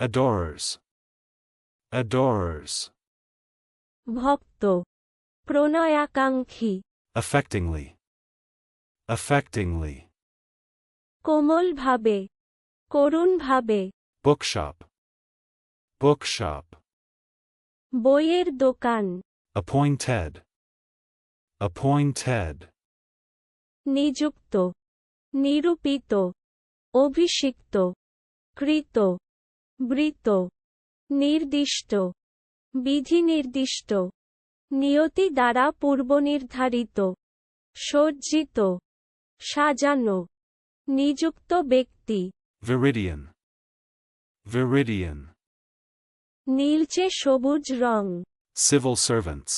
adorers, adorers, ভক্ত প্রণয়াকাঙ্ক্ষী affectingly, affectingly, কোমলভাবে করুণভাবে bookshop, bookshop, বইয়ের দোকান appointed, appointed, নিযুক্ত নিরূপিত অভিষিক্ত কৃত বৃত নির্দিষ্ট বিধিনির্দিষ্ট নিয়তি দ্বারা পূর্বনির্ধারিত সজ্জিত সাজানো নিযুক্ত ব্যক্তি viridian, viridian, নীলচে সবুজ রং সিভিল সার্ভেন্টস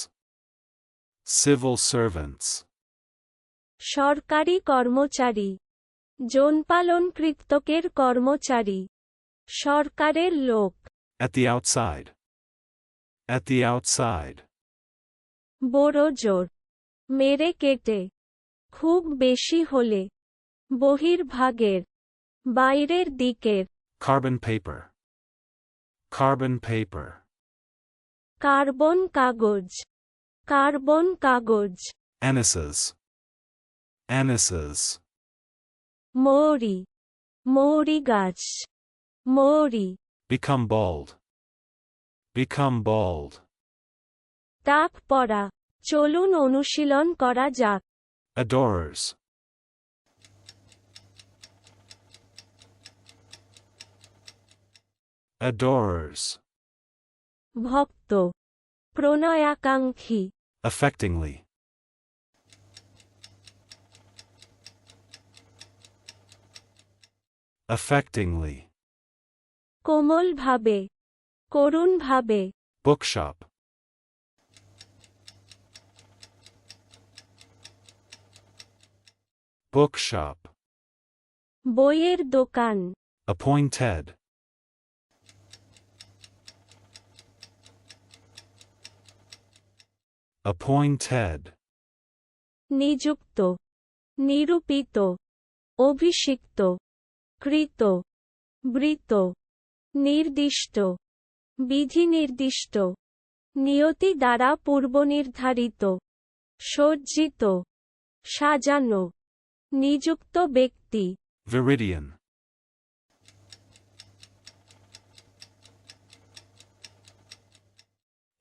সিভিল সার্ভেন্টস সরকারি কর্মচারী জনপালন কৃতকের কর্মচারী। সরকারের লোক at the outside, at the outside, বড় জোর মেরে কেটে খুব বেশি হলে বহির্ভাগের বাইরের দিকের carbon paper, carbon paper, carbon কাগজ কার্বন কাগজ anises, anises, মৌরি মৌরি গাছ মৌরি become bald, become bald, তাক পড়া চলুন অনুশীলন করা যাক adorers, adorers, ভক্ত প্রণয়াকাঙ্ক্ষী affectingly, affectingly, কোমলভাবে করুণভাবে। Bookshop, bookshop, বইয়ের দোকান। Appointed, appointed, নিযুক্ত নিরূপিত অভিষিক্ত কৃত বৃত। নির্দিষ্ট বিধিনির্দিষ্ট নিয়তি দ্বারা পূর্বনির্ধারিত সজ্জিত সাজানো নিযুক্ত ব্যক্তি। Viridian,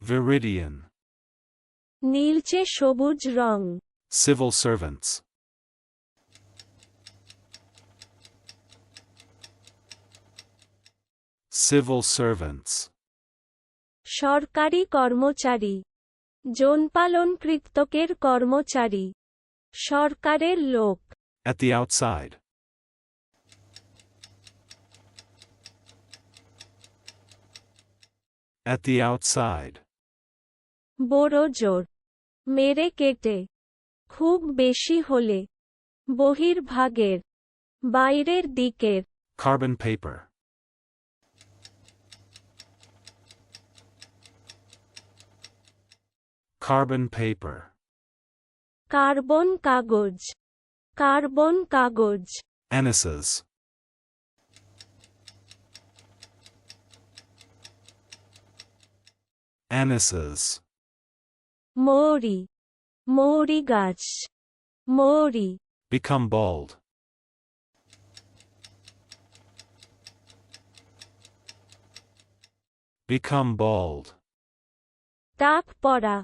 viridian, নীলচে সবুজ রং। Civil servants, civil servants, সরকারি কর্মচারী। জনপালন কৃতকের কর্মচারী। সরকারের লোক। At the outside, at the outside, বড় জোর। মেরে কেটে। খুব বেশি হলে। বহির্ভাগের। বাইরের দিকের। Carbon paper, Carbon paper. Carbon kagoj. Carbon kagoj. Anises. Anises. Mori. Mori gach. Mori. Become bald. Become bald. Dark pora.